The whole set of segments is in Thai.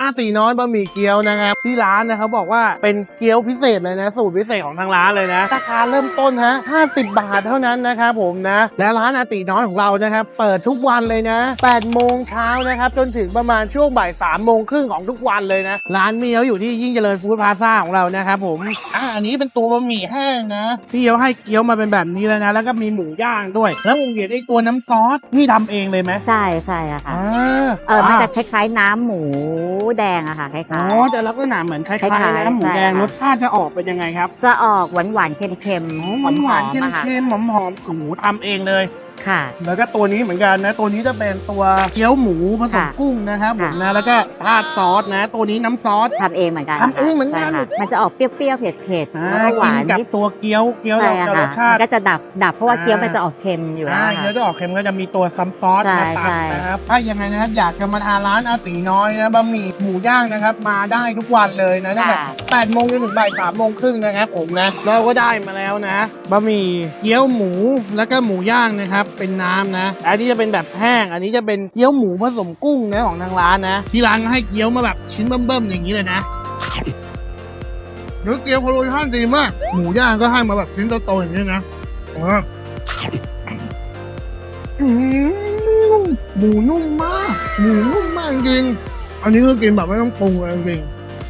อาตีน้อยบะหมี่เกี๊ยวนะครับที่ร้านนะเขาบอกว่าเป็นเกี๊ยวพิเศษเลยนะสูตรพิเศษของทางร้านเลยนะราคาเริ่มต้นฮะ50 บาทเท่านั้นนะครับผมนะและร้านอาตีน้อยของเรานะครับเปิดทุกวันเลยนะ8โมงเช้านะครับจนถึงประมาณช่วงบ่าย3โมงครึ่งของทุกวันเลยนะร้านมีเขาอยู่ที่ยิ่งเจริญฟู้ดพลาซ่าของเรานะครับผมอ่าอันนี้เป็นตัวบะหมี่แห้งนะพี่เขาให้เกี๊ยวมาเป็นแบบนี้แล้วนะแล้วก็มีหมูย่างด้วย แล้วผมเห็นไอ้ตัวน้ำซอสพี่ทำเองเลยไหมใช่ใช่อะค่ะอ่าเออมันจะคล้ายๆน้ำหมูแดงอะค่ะคล้อ๋อายแต่ลักษณะเหมือนคล้ายคล้ายๆๆน้ำหมูแดงใช่ค่ะ รสชาติจะออกเป็นยังไงครับๆจะออกหวานหวานๆเค็มๆหวานหวานๆอมๆอะค่ะเค็มๆหอมหอมๆโอ้โหทำเองเลย ค่ะ แล้วก็ตัวนี้เหมือนกันนะ ตัวนี้จะเป็นตัวเกี๊ยวหมูผสมค่ะกุ้งนะครับผมค่ะนะ แล้วก็ราดซอสนะ ตัวนี้น้ำซอส ทำเองเหมือนกันทำเองเหมือนกัน ใช่ค่ะมันจะออกเปรี้ยวๆ เผ็ดๆอ่าแล้วก็หกิวานนกับนิดตัวเกี๊ยว เกี๊ยวใช่เราอะจะรค่ะสชามัติ นก็จะดับดับเพราะว่าอ่า เกี๊ยวมันจะออกเค็มอยู่แล้วอ่าอะเกี๊ยวค่ะ จะออกเค็มก็จะมีตัวซัมซอสใช่มาตัดใช่ นะครับถ้ายังไงนะครับอยากจะมาทานร้านอาตีน้อยนะบะหมี่หมูย่างนะครับ มาได้ทุกวันเลยนะตั้งแต่ ค่ะ แปดโมงจนถึงบ่ายสามโมงครึ่งนะครับผมนะเราก็ได้มาแล้วนะบะหมี่เกี๊ยวหมูแล้วก็หมูย่างนะครับเป็นน้ำนะ อันนี้จะเป็นแบบแห้ง อันนี้จะเป็นเกี๊ยวหมูผสมกุ้งนะของทางร้านนะ ที่ร้านให้เกี๊ยวมาแบบชิ้นเบิ่มๆอย่างนี้เลยนะเนื้อเกี๊ยวเขารชาติดีมาก หมูย่างก็ให้มาแบบชิ้นโตๆอย่างนี้นะอ๋ออื้อหือหมูนุ่มมาก หมูนุ่มมากจริง อันนี้คือกินแบบไม่ต้องปรุงเลยจริง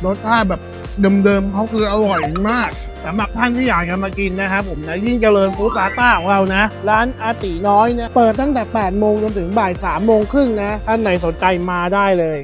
รสชาติแบบ เดิมๆเขาคืออร่อยมากสำหรับท่านที่อยากจะมากินนะครับผมนะยิ่งเจริญฟู้ดปาต้าของเรานะ ร้านอาติน้อยเนี่ยเปิดตั้งแต่ 8 โมงจนถึงบ่าย 3 โมงครึ่งนะ ท่านไหนสนใจมาได้เลย